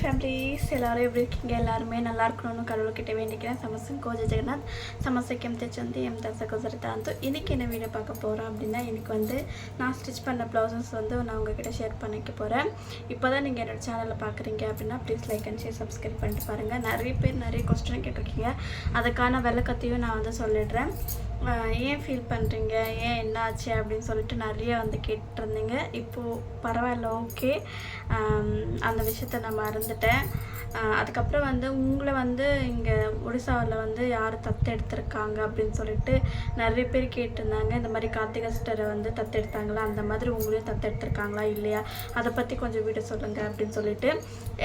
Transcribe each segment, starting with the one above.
Families எல்லோரும் எப்படி இருக்கீங்க? எல்லாருமே நல்லா இருக்கணும்னு கடவுள்கிட்ட வேண்டிக்கிறேன். சமசன் கோஜ ஜெகநாத். சமசக்கம் தெச்சந்து எம் தச கோசரத்தா இன்றைக்கி என்ன வீடியோ பார்க்க போகிறோம் அப்படின்னா எனக்கு வந்து நான் ஸ்டிச் பண்ண ப்ளவுசஸ் வந்து நான் உங்ககிட்ட ஷேர் பண்ணிக்க போகிறேன் இப்போ தான் நீங்கள் என்னோடய சேனலில் பார்க்குறீங்க அப்படின்னா please like and share subscribe பண்ணிட்டு பாருங்கள் நிறைய பேர் நிறைய கொஸ்டின் கேட்டிருக்கீங்க. அதுக்கான விளக்கத்தையும் நான் வந்து சொல்லிடுறேன். ஏன் ஃபீல் பண்ணுறீங்க ஏன் என்ன ஆச்சு அப்படின்னு சொல்லிட்டு நிறைய வந்து கேட்டிருந்தீங்க. இப்போது பரவாயில்ல ஓகே அந்த விஷயத்த நான் மறந்துட்டேன். அதுக்கப்புறம் வந்து உங்களை வந்து இங்கே ஒடிசாவில் வந்து யார் தத்து எடுத்திருக்காங்க அப்படின்னு சொல்லிட்டு நிறைய பேர் கேட்டிருந்தாங்க. இந்த மாதிரி கார்த்திகா சிஸ்டரை வந்து தத்து எடுத்தாங்களா? அந்த மாதிரி உங்களையும் தத்து எடுத்திருக்காங்களா? இல்லையா? அதை பற்றி கொஞ்சம் வீடியோ சொல்லுங்கள் அப்படின்னு சொல்லிட்டு.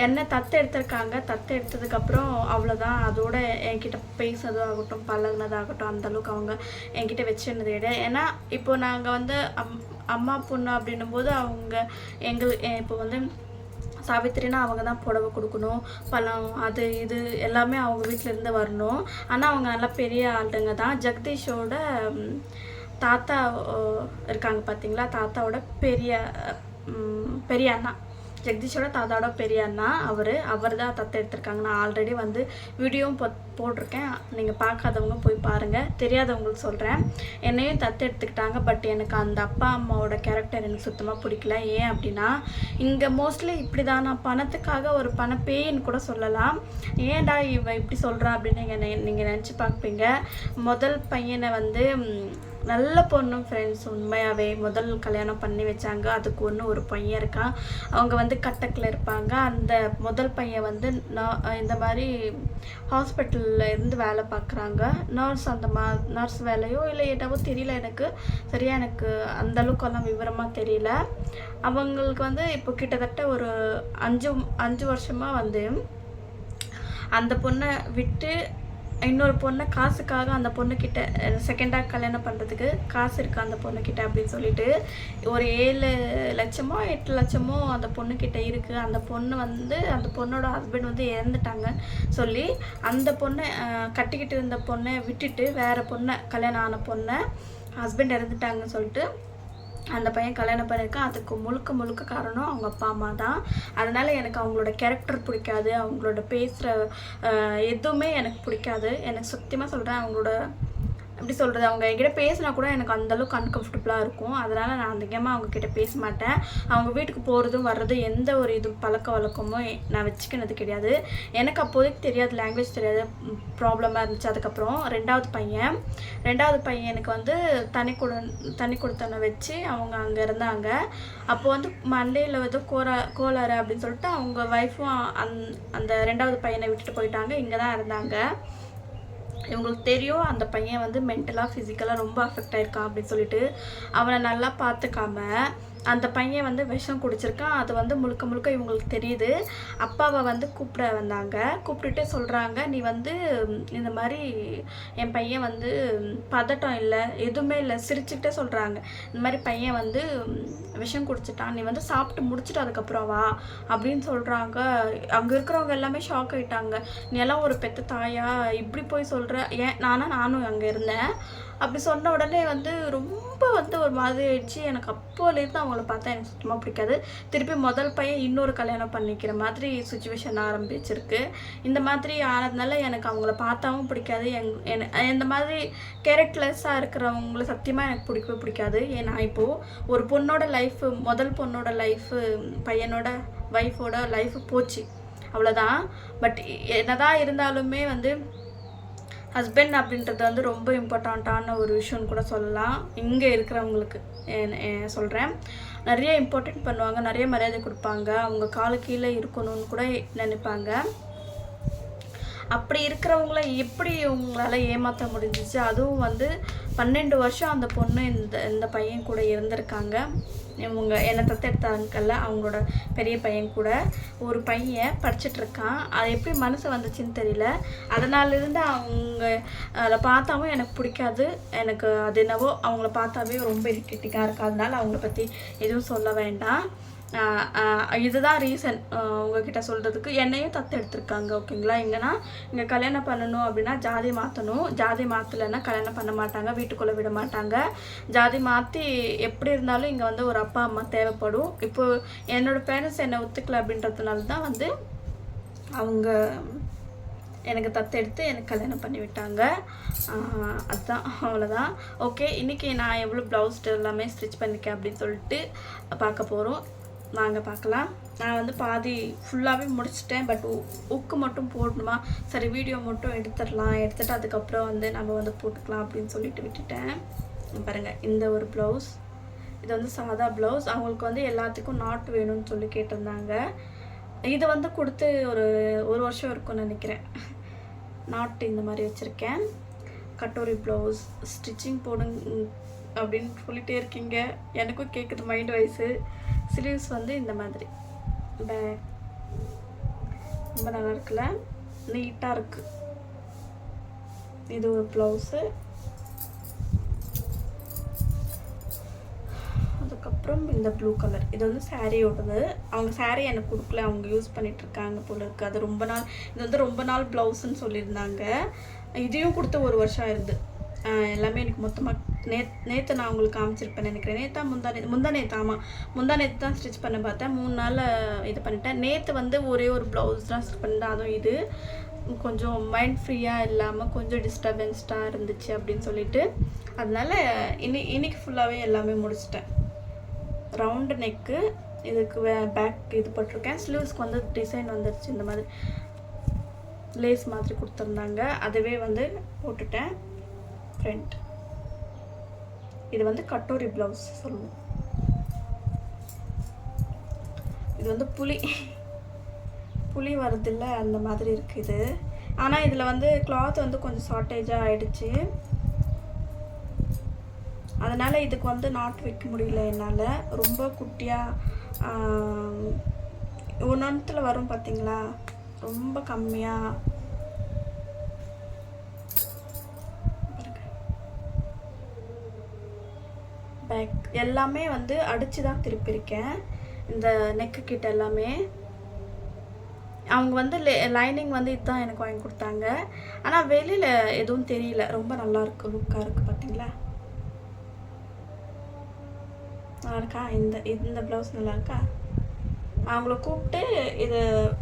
என்ன தத்து எடுத்திருக்காங்க? தத்து எடுத்ததுக்கப்புறம் அவ்வளோதான் அதோட என்கிட்ட பேசுனதும் ஆகட்டும் பழகுனதாகட்டும் அந்தளவுக்கு அவங்க என்கிட்ட வச்சிருந்தது விட. ஏன்னா இப்போ நாங்கள் வந்து அம் அம்மா பொண்ணு அப்படின்னும் போது அவங்க எங்கள் இப்போ வந்து சாவித்திரினா அவங்க தான் புடவை கொடுக்கணும் பழம் அது இது எல்லாமே அவங்க வீட்டிலேருந்து வரணும். ஆனால் அவங்க நல்லா பெரிய ஆளுங்க தான். ஜெகதீஷோட தாத்தா இருக்காங்க பார்த்தீங்களா தாத்தாவோட பெரிய பெரிய அண்ணா. ஜெகதீஷோட தாத்தாவோட பெரிய அண்ணா அவர். அவர் தான் தத்தை எடுத்திருக்காங்க. நான் ஆல்ரெடி வந்து வீடியோவும் போ போட்டிருக்கேன். நீங்கள் பார்க்காதவங்க போய் பாருங்கள் தெரியாதவங்களுக்கு சொல்கிறேன் என்னையும் தத்தை எடுத்துக்கிட்டாங்க. பட் எனக்கு அந்த அப்பா அம்மாவோட கேரக்டர் எனக்கு சுத்தமாக பிடிக்கல. ஏன் அப்படின்னா இங்கே மோஸ்ட்லி இப்படி தான் நான் பணத்துக்காக ஒரு பணப்பேன்னு கூட சொல்லலாம். ஏன்டா இவ இப்படி சொல்கிறா அப்படின்னு நீங்கள் நீங்கள் நினச்சி பார்ப்பீங்க. முதல் பையனை வந்து நல்ல பொண்ணு ஃப்ரெண்ட்ஸ் உண்மையாகவே முதல் கல்யாணம் பண்ணி வச்சாங்க. அதுக்கு ஒன்று ஒரு பையன் இருக்கான். அவங்க வந்து கட்டக்கில் இருப்பாங்க. அந்த முதல் பையன் வந்து நான் இந்த மாதிரி ஹாஸ்பிட்டலில் இருந்து வேலை பார்க்குறாங்க நர்ஸ் அந்த மா நர்ஸ் வேலையோ இல்லை ஏட்டாவோ தெரியல எனக்கு. சரியாக எனக்கு அந்த அளவுக்கெல்லாம் விவரமாக தெரியல. அவங்களுக்கு வந்து இப்போ கிட்டத்தட்ட ஒரு அஞ்சு அஞ்சு வருஷமாக வந்து அந்த பொண்ணை விட்டு இன்னொரு பொண்ணை காசுக்காக அந்த பொண்ணுக்கிட்ட செகண்டாக கல்யாணம் பண்ணுறதுக்கு காசு இருக்குது அந்த பொண்ணுக்கிட்ட அப்படின்னு சொல்லிட்டு ஒரு ஏழு லட்சமோ எட்டு லட்சமோ அந்த பொண்ணுக்கிட்ட இருக்குது அந்த பொண்ணு வந்து அந்த பொண்ணோட ஹஸ்பண்ட் வந்து இறந்துட்டாங்க. சொல்லி அந்த பொண்ணை கட்டிக்கிட்டு இருந்த பொண்ணை விட்டுட்டு வேற பொண்ணை கல்யாணம் ஆன பொண்ணை ஹஸ்பண்ட் இறந்துட்டாங்கன்னு சொல்லிட்டு அந்த பையன் கல்யாணம் பண்ணியிருக்கான் அதுக்கு முழுக்க முழுக்க காரணம் அவங்க அப்பா அம்மா தான். அதனால் எனக்கு அவங்களோட கேரக்டர் பிடிக்காது. அவங்களோட பேசுகிற எதுவுமே எனக்கு பிடிக்காது. எனக்கு சத்தியமாக சொல்கிறேன் அவங்களோட எப்படி சொல்கிறது அவங்க என்கிட்ட பேசினா கூட எனக்கு அந்தளவுக்கு அன்கம்ஃபர்டபுளாக இருக்கும். அதனால் நான் அதிகமாக அவங்க கிட்ட பேச மாட்டேன். அவங்க வீட்டுக்கு போகிறதும் வர்றதும் எந்த ஒரு இது பழக்க வழக்கமும் நான் வச்சுக்கினது கிடையாது. எனக்கு அப்போதைக்கு தெரியாது லாங்குவேஜ் தெரியாது ப்ராப்ளமாக இருந்துச்சு. அதுக்கப்புறம் ரெண்டாவது பையன் ரெண்டாவது பையனுக்கு வந்து தனி கொடு தனி கொடுத்தனை வச்சு அவங்க அங்கே இருந்தாங்க. அப்போ வந்து மண்டையில் வந்து கோரா கோளாறு அப்படின்னு சொல்லிட்டு அவங்க ஒய்ஃபும் அந் அந்த ரெண்டாவது பையனை விட்டுட்டு போயிட்டாங்க. இங்கே தான் இருந்தாங்க. இவங்களுக்கு தெரியும் அந்த பையன் வந்து மென்டலாக ஃபிசிக்கலாக ரொம்ப அஃபெக்ட் ஆயிருக்கான் அப்படின்னு சொல்லிட்டு. அவனை நல்லா பார்த்துக்காம அந்த பையன் வந்து விஷம் குடிச்சிருக்கான். அது வந்து முழுக்க முழுக்க இவங்களுக்கு தெரியுது. அப்பாவை வந்து கூப்பிட வந்தாங்க. கூப்பிட்டுட்டு சொல்கிறாங்க நீ வந்து இந்த மாதிரி என் பையன் வந்து பதட்டம் இல்லை எதுவுமே இல்லை. சிரிச்சுக்கிட்டே சொல்கிறாங்க இந்த மாதிரி பையன் வந்து விஷம் குடிச்சிட்டான். நீ வந்து சாப்பிட்டு முடிச்சுட்டு அதுக்கப்புறம் வா. அப்படின்னு சொல்கிறாங்க அங்கே இருக்கிறவங்க எல்லாமே ஷாக் ஆயிட்டாங்க. நீ எல்லாம் ஒரு பெத்த தாயா? இப்படி போய் சொல்கிற ஏன் நானும் நானும் அங்கே இருந்தேன். அப்படி சொன்ன உடனே வந்து ரொம்ப வந்து ஒரு மாதிரி ஆயிடுச்சு. எனக்கு அப்போலேருந்து அவங்கள பார்த்தா எனக்கு சுத்தமாக பிடிக்காது. திருப்பி முதல் பையன் இன்னொரு கல்யாணம் பண்ணிக்கிற மாதிரி சுச்சுவேஷன் ஆரம்பிச்சிருக்கு. இந்த மாதிரி ஆனதுனால எனக்கு அவங்கள பார்த்தாவும் பிடிக்காது. எங் என- இந்த மாதிரி கேரக்டர்லெஸ்ஸாக இருக்கிறவங்கள சத்தியமாக எனக்கு பிடிக்கவே பிடிக்காது. ஏன்னா இப்போது ஒரு பொண்ணோட லைஃப் முதல் பொண்ணோட லைஃபு பையனோட ஒய்ஃபோட லைஃப் போச்சு. அவ்வளோதான் பட் என்னதான் இருந்தாலுமே வந்து ஹஸ்பண்ட் அப்படின்றது வந்து ரொம்ப இம்பார்ட்டண்ட்டான ஒரு விஷயம்னு கூட சொல்லலாம். இங்கே இருக்கிறவங்களுக்கு சொல்கிறேன் நிறைய இம்பார்ட்டன்ட் பண்ணுவாங்க நிறைய மரியாதை கொடுப்பாங்க. அவங்க காலு கீழே இருக்கணும்னு கூட நினைப்பாங்க. அப்படி இருக்கிறவங்கள எப்படி இவங்களால ஏமாற்ற முடிஞ்சிச்சு? அதுவும் வந்து பன்னெண்டு வருஷம் அந்த பொண்ணு இந்த இந்த பையன் கூட இருந்திருக்காங்க. இவங்க என்னை தத்தெடுத்தாங்கல்ல அவங்களோட பெரிய பையன் கூட ஒரு பையன் படிச்சுட்டு இருக்கான் அது எப்படி மனசு வந்துச்சுன்னு தெரியல. அதனால இருந்து அவங்க அதில் பார்த்தாவும் எனக்கு பிடிக்காது. எனக்கு அது என்னவோ அவங்கள பார்த்தாவே ரொம்ப இரிட்டேட்டிங்காக இருக்கு. அதனால அவங்கள பற்றி எதுவும் சொல்ல வேண்டாம். இதுதான் ரீசன் உங்ககிட்ட சொல்கிறதுக்கு என்னையும் தத்து எடுத்திருக்காங்க ஓகேங்களா எங்கன்னா இங்கே கல்யாணம் பண்ணணும் அப்படின்னா ஜாதி மாற்றணும் ஜாதி மாற்றலைன்னா கல்யாணம் பண்ண மாட்டாங்க வீட்டுக்குள்ளே விட மாட்டாங்க. ஜாதி மாற்றி எப்படி இருந்தாலும் இங்கே வந்து ஒரு அப்பா அம்மா தேவைப்படும். இப்போ என்னோடய பேரண்ட்ஸ் என்னை ஒத்துக்கல அப்படின்றதுனால தான் வந்து அவங்க எனக்கு தத்தெடுத்து எனக்கு கல்யாணம் பண்ணி விட்டாங்க. அதுதான் அவ்வளோதான் ஓகே இன்றைக்கி நான் எவ்வளோ ப்ளவுஸ் எல்லாமே ஸ்டிச் பண்ணியிருக்கேன் அப்படின்னு சொல்லிட்டு பார்க்க போகிறோம் வாங்க பார்க்கலாம். நான் வந்து பாதி ஃபுல்லாகவே முடிச்சிட்டேன். பட் உக்கு மட்டும் போடணுமா? சரி வீடியோ மட்டும் எடுத்துடலாம். எடுத்துட்டு அதுக்கப்புறம் வந்து நம்ம வந்து போட்டுக்கலாம் அப்படின்னு சொல்லிட்டு விட்டுட்டேன். பாருங்கள் இந்த ஒரு ப்ளவுஸ் இது வந்து சாதா ப்ளவுஸ் அவங்களுக்கு வந்து எல்லாத்துக்கும் நாட் வேணும்னு சொல்லி கேட்டிருந்தாங்க. இது வந்து கொடுத்து ஒரு ஒரு வருஷம் இருக்கும்னு நினைக்கிறேன். நாட் இந்த மாதிரி வச்சுருக்கேன். கட்டோரி ப்ளவுஸ் ஸ்டிச்சிங் போடுங்க அப்படின்னு சொல்லிகிட்டே இருக்கீங்க. எனக்கும் கேட்குது மைண்ட் வைஸு ஸ்லீவ்ஸ் வந்து இந்த மாதிரி. பேக் ரொம்ப நல்லா இருக்குல்ல? நீட்டாக இருக்குது இது ஒரு ப்ளவுஸு அதுக்கப்புறம் இந்த ப்ளூ கலர் இது வந்து சாரியோடது அவங்க சாரீ எனக்கு கொடுக்கல. அவங்க யூஸ் பண்ணிகிட்டு இருக்காங்க போல இருக்குது அது ரொம்ப நாள் இது வந்து ரொம்ப நாள் ப்ளவுஸ்ன்னு சொல்லியிருந்தாங்க. இதையும் கொடுத்து ஒரு வருஷம் ஆயிருது. எல்லாமே எனக்கு மொத்தமாக நே நேற்று நான் உங்களுக்கு காமிச்சிருப்பேன் நினைக்கிறேன். நேத்தா முந்தா நே முந்தா நேத்து ஆமாம் முந்தா நேற்று தான் ஸ்டிச் பண்ண பார்த்தேன். மூணு நாள் இது பண்ணிட்டேன். நேற்று வந்து ஒரே ஒரு ப்ளவுஸ் தான் ஸ்டிச் பண்ணிட்டேன். அதுவும் இது. கொஞ்சம் மைண்ட் ஃப்ரீயாக இல்லாமல் கொஞ்சம் டிஸ்டர்பன்ஸ்டாக இருந்துச்சு அப்படின்னு சொல்லிட்டு. அதனால இன்னி இன்னைக்கு ஃபுல்லாகவே எல்லாமே முடிச்சிட்டேன். ரவுண்டு நெக்கு இதுக்கு பேக் இது போட்டிருக்கேன். ஸ்லீவ்ஸ்க்கு வந்து டிசைன் வந்துருச்சு. இந்த மாதிரி லேஸ் மாதிரி கொடுத்துருந்தாங்க. அதுவே வந்து போட்டுட்டேன். ஃப்ரண்ட் இது வந்து கட்டோரி ப்ளவுஸ் சொல்லுவோம். இது வந்து புளி புளி வரதில்ல அந்த மாதிரி இருக்குது. ஆனால் இதில் வந்து கிளாத் வந்து கொஞ்சம் ஷார்ட்டேஜாக ஆயிடுச்சு. அதனால் இதுக்கு வந்து நாட் வைக்க முடியல என்னால். ரொம்ப குட்டியாக ஒன்றத்தில் வரும் பார்த்தீங்களா ரொம்ப கம்மியாக பேக் எல்லாமே வந்து அடித்து தான் திருப்பியிருக்கேன். இந்த நெக்கு கிட்ட எல்லாமே. அவங்க வந்து லைனிங் வந்து இதுதான் எனக்கு வாங்கி கொடுத்தாங்க. ஆனால் வெளியில் எதுவும் தெரியல. ரொம்ப நல்லாயிருக்கு லுக்காக இருக்குது பார்த்தீங்களா நல்லாயிருக்கா இந்த இந்த ப்ளவுஸ் நல்லாயிருக்கா அவங்கள கூப்பிட்டு இது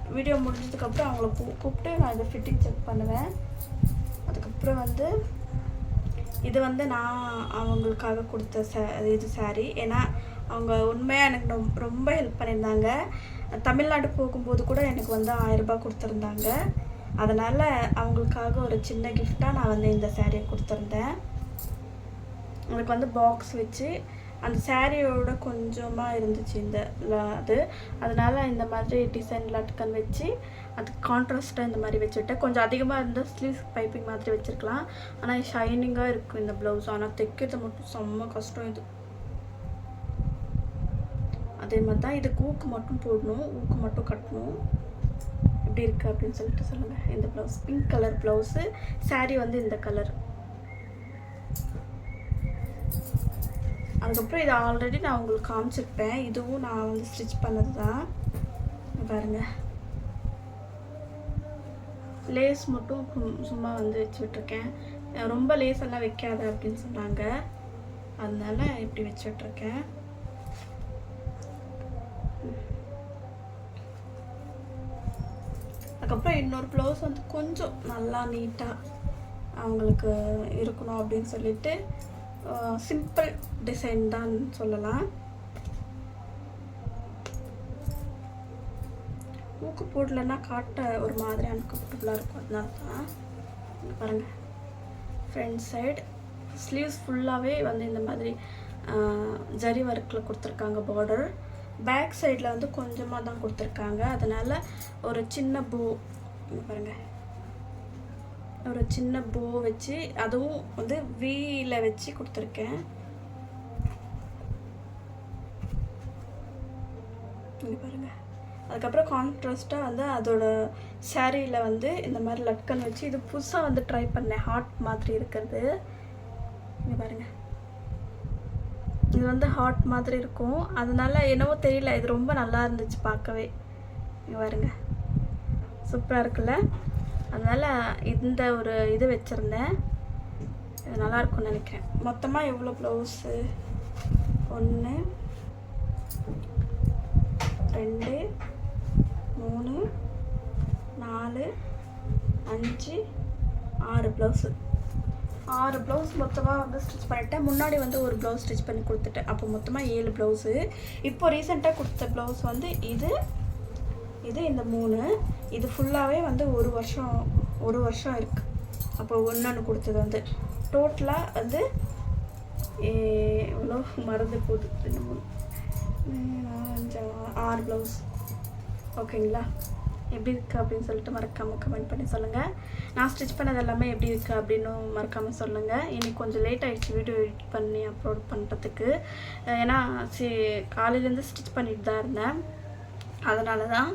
வீடியோ முடிஞ்சதுக்கப்புறம் அவங்கள கூ- கூப்பிட்டு நான் இதை ஃபிட்டிங் செக் பண்ணுவேன். அதுக்கப்புறம் வந்து இது வந்து நான் அவங்களுக்காக கொடுத்த ச இது saree. ஏன்னா அவங்க உண்மையாக எனக்கு ரொம்ப ரொம்ப ஹெல்ப் பண்ணியிருந்தாங்க. தமிழ்நாடு போகும்போது கூட எனக்கு வந்து ஆயிரரூபா கொடுத்துருந்தாங்க. அதனால் அவங்களுக்காக ஒரு சின்ன கிஃப்டாக நான் வந்து இந்த சாரியை கொடுத்துருந்தேன். எனக்கு வந்து பாக்ஸ் வச்சு அந்த சாரியோட கொஞ்சமாக இருந்துச்சு இந்த அது. அதனால் இந்த மாதிரி டிசைன் லட்கன் வச்சு அது கான்ட்ராஸ்ட்டாக இந்த மாதிரி வச்சுட்டேன் கொஞ்சம் அதிகமாக இருந்தால் ஸ்லீவ்ஸ் பைப்பிங் மாதிரி வச்சுருக்கலாம். ஆனால் ஷைனிங்காக இருக்கும் இந்த ப்ளவுஸ் ஆனால் தைக்கிறது மட்டும் செம்ம கஷ்டம் இது. அதே மாதிரி தான் இதுக்கு ஊக்கு மட்டும் போடணும். ஊக்கு மட்டும் கட்டணும். எப்படி இருக்குது அப்படின்னு சொல்லிட்டு சொல்லுங்கள் இந்த blouse pink colour blouse saree வந்து இந்த கலர் அதுக்கப்புறம் இதை ஆல்ரெடி நான் உங்களுக்கு காமிச்சிருப்பேன். இதுவும் நான் வந்து ஸ்டிச் பண்ணது தான் பாருங்கள் பாருங்க. லேஸ் மட்டும் சும்மா வந்து வச்சு விட்ருக்கேன் ரொம்ப லேஸ் எல்லாம் வைக்காத அப்படின்னு சொன்னாங்க. அதனால இப்படி வச்சு விட்ருக்கேன் அதுக்கப்புறம் இன்னொரு ப்ளவுஸ் வந்து கொஞ்சம் நல்லா நீட்டாக அவங்களுக்கு இருக்கணும் அப்படின்னு சொல்லிட்டு சிம்பிள் டிசைன் தான் சொல்லலாம். மூக்கு போடலன்னா காட்ட ஒரு மாதிரி அன்கம்ஃபர்டபுளாக இருக்கும். அதனால தான் பாருங்கள் பாருங்க. ஃப்ரண்ட் சைடு ஸ்லீவ்ஸ் ஃபுல்லாகவே வந்து இந்த மாதிரி ஜரி ஒர்க்கில் கொடுத்துருக்காங்க பார்டர் பேக் சைடில் வந்து கொஞ்சமாக தான் கொடுத்துருக்காங்க. அதனால் ஒரு சின்ன பூ பாருங்கள் ஒரு சின்ன பூ வச்சு அதுவும் வந்து வீல வச்சு கொடுத்துருக்கேன். இங்க பாருங்க. அதுக்கப்புறம் கான்ட்ராஸ்ட்டாக வந்து அதோட சாரியில் வந்து இந்த மாதிரி லட்கன் வச்சு இது புதுசாக வந்து ட்ரை பண்ணேன். ஹார்ட் மாதிரி இருக்கிறது. இங்கே பாருங்க. இது வந்து ஹார்ட் மாதிரி இருக்கும். அதனால என்னவோ தெரியல. இது ரொம்ப நல்லா இருந்துச்சு பார்க்கவே. இங்கே பாருங்க. சூப்பராக இருக்குல்ல? அதனால் இந்த ஒரு இது வச்சுருந்தேன். இது நல்லாயிருக்கும்னு நினைக்கிறேன். மொத்தமாக எவ்வளோ ப்ளவுஸு ஒன்று ரெண்டு மூணு நாலு அஞ்சு ஆறு ப்ளவுஸு ஆறு ப்ளவுஸ் மொத்தமாக வந்து ஸ்டிச் பண்ணிட்டேன். முன்னாடி வந்து ஒரு ப்ளவுஸ் ஸ்டிச் பண்ணி கொடுத்துட்டேன். அப்போ மொத்தமாக ஏழு ப்ளவுஸு இப்போ ரீசெண்டாக கொடுத்த ப்ளவுஸ் வந்து இது இது இந்த மூணு. இது ஃபுல்லாகவே வந்து ஒரு வருஷம் ஒரு வருஷம் இருக்குது அப்போ ஒன்று கொடுத்தது வந்து. டோட்டலாக வந்து எவ்வளோ? மறந்து போகுது. ரெண்டு மூணு. ஆறு, ப்ளவுஸ் ஓகேங்களா எப்படி இருக்குது அப்படின்னு சொல்லிட்டு மறக்காமல் கமெண்ட் பண்ணி சொல்லுங்கள் நான் ஸ்டிச் பண்ணது எல்லாமே எப்படி இருக்குது அப்படின்னு மறக்காமல் சொல்லுங்கள் இன்றைக்கி கொஞ்சம் லேட் ஆகிடுச்சு வீடியோ எடிட் பண்ணி அப்லோட் பண்ணுறதுக்கு ஏன்னா சி காலையிலேருந்து ஸ்டிச் பண்ணிட்டு தான் இருந்தேன். அதனால தான்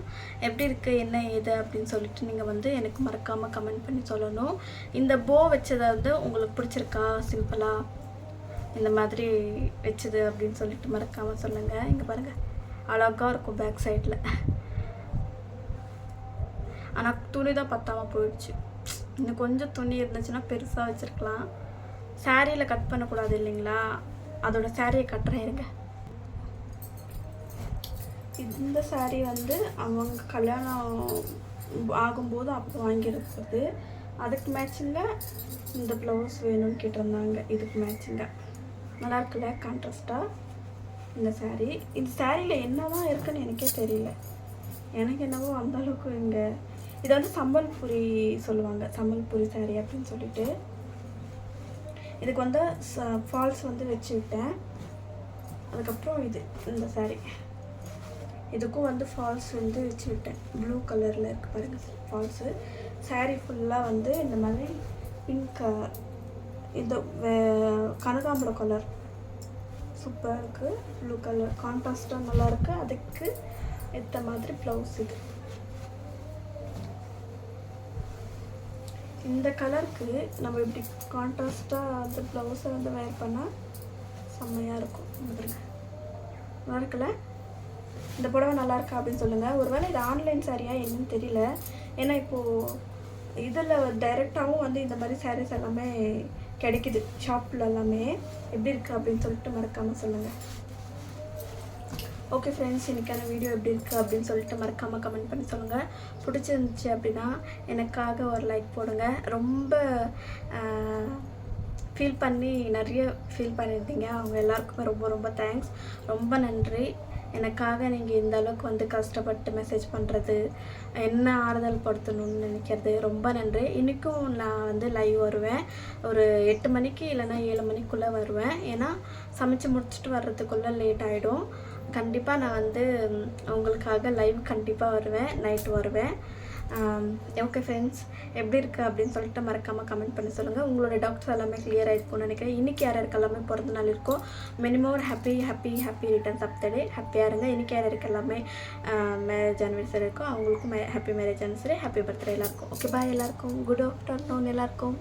எப்படி இருக்குது என்ன ஏது அப்படின்னு சொல்லிட்டு நீங்கள் வந்து எனக்கு மறக்காமல் கமெண்ட் பண்ணி சொல்லணும். இந்த போ வச்சதை வந்து உங்களுக்கு பிடிச்சிருக்கா? சிம்பிளாக இந்த மாதிரி வச்சது அப்படின்னு சொல்லிட்டு மறக்காமல் சொல்லுங்கள் இங்கே பாருங்கள் அழகாக இருக்கும் பேக் சைடில் ஆனால் துணி தான் பத்தாமல் போயிடுச்சு. இன்னும் கொஞ்சம் துணி இருந்துச்சுன்னா பெருசாக வச்சுருக்கலாம். சாரியில் கட் பண்ணக்கூடாது இல்லைங்களா? அதோட சாரியை கட்டுறேன் இருங்க இந்த சாரீ வந்து அவங்க கல்யாணம் ஆகும்போது அப்போ வாங்கியிருக்கிறது அதுக்கு மேட்சிங்காக இந்த ப்ளவுஸ் வேணும்னு கேட்டிருந்தாங்க. இதுக்கு மேட்சிங்காக நல்லா இருக்குல்ல? கான்ட்ராஸ்டாக இந்த சாரீ இந்த சாரியில் என்னதான் இருக்குன்னு எனக்கே தெரியல. எனக்கு என்னவோ அந்த அளவுக்கு இங்கே இது வந்து சம்பல்புரி சொல்லுவாங்க. சம்பல்புரி saree அப்படின்னு சொல்லிட்டு. இதுக்கு வந்து ஃபால்ஸ் வந்து வச்சு விட்டேன் அதுக்கப்புறம் இது இந்த saree. இதுக்கும் வந்து ஃபால்ஸ் வந்து வச்சு விட்டேன் ப்ளூ கலரில் இருக்குது பாருங்கள் ஃபால்ஸு saree ஃபுல்லாக வந்து இந்த மாதிரி பிங்க் இது வே- கனகாம்பரம் கலர் சூப்பராக இருக்குது ப்ளூ கலர் கான்ட்ராஸ்டாக நல்லாயிருக்கு அதுக்கு ஏற்ற மாதிரி ப்ளவுஸ் இது. இந்த கலருக்கு நம்ம இப்படி கான்ட்ராஸ்டாக அந்த ப்ளவுஸை வந்து வேர் பண்ணால் செம்மையாக இருக்கும். இங்க நல்லா இருக்குல்ல? இந்த புடவை நல்லா இருக்கா அப்படின்னு சொல்லுங்கள் ஒருவேளை இது ஆன்லைன் சாரியா என்னன்னு தெரியல. ஏன்னா இப்போது இதில் டைரெக்டாகவும் வந்து இந்த மாதிரி சாரீஸ் எல்லாமே கிடைக்குது. ஷாப்பில் எல்லாமே எப்படி இருக்குது அப்படின்னு சொல்லிட்டு மறக்காமல் சொல்லுங்கள் ஓகே ஃப்ரெண்ட்ஸ் இன்றைக்கான வீடியோ எப்படி இருக்குது அப்படின்னு சொல்லிட்டு மறக்காமல் கமெண்ட் பண்ணி சொல்லுங்கள் பிடிச்சிருந்துச்சி அப்படின்னா எனக்காக ஒரு லைக் போடுங்க. ரொம்ப ஃபீல் பண்ணி நிறைய ஃபீல் பண்ணியிருந்தீங்க. அவங்க எல்லாருக்குமே ரொம்ப ரொம்ப தேங்க்ஸ் ரொம்ப நன்றி. எனக்காக நீங்கள் இந்த அளவுக்கு வந்து கஷ்டப்பட்டு மெசேஜ் பண்ணுறது என்ன ஆறுதல் படுத்தணும்னு நினைக்கிறது ரொம்ப நன்றி. இன்றைக்கும் நான் வந்து லைவ் வருவேன். ஒரு எட்டு மணிக்கு இல்லைன்னா ஏழு மணிக்குள்ளே வருவேன். ஏன்னா சமைச்சு முடிச்சுட்டு வர்றதுக்குள்ளே லேட் ஆகிடும் கண்டிப்பாக நான் வந்து உங்களுக்காக லைவ் கண்டிப்பாக வருவேன். நைட் வருவேன். ஓகே ஃப்ரெண்ட்ஸ் எப்படி இருக்குது அப்படின்னு சொல்லிட்டு மறக்காமல் கமெண்ட் பண்ணி சொல்லுங்கள் உங்களோட டாக்டர் எல்லாமே கிளியர் ஆகிருக்கும்னு நினைக்கிறேன். இன்றைக்கி யார் யாருக்கு எல்லாமே பிறந்த நாள் இருக்கோ மினிமம் ஒரு happy happy happy returns of the day ஹாப்பியாக இருங்க. இன்றைக்கி யார் யாருக்கு எல்லாமே மேரேஜ் அனிவர்சரி இருக்கோ அவங்களுக்கும் happy marriage anniversary happy birthday எல்லாருக்கும். ஓகே பாய் எல்லாருக்கும். குட் ஆஃப்டர்நூன் எல்லாருக்கும்.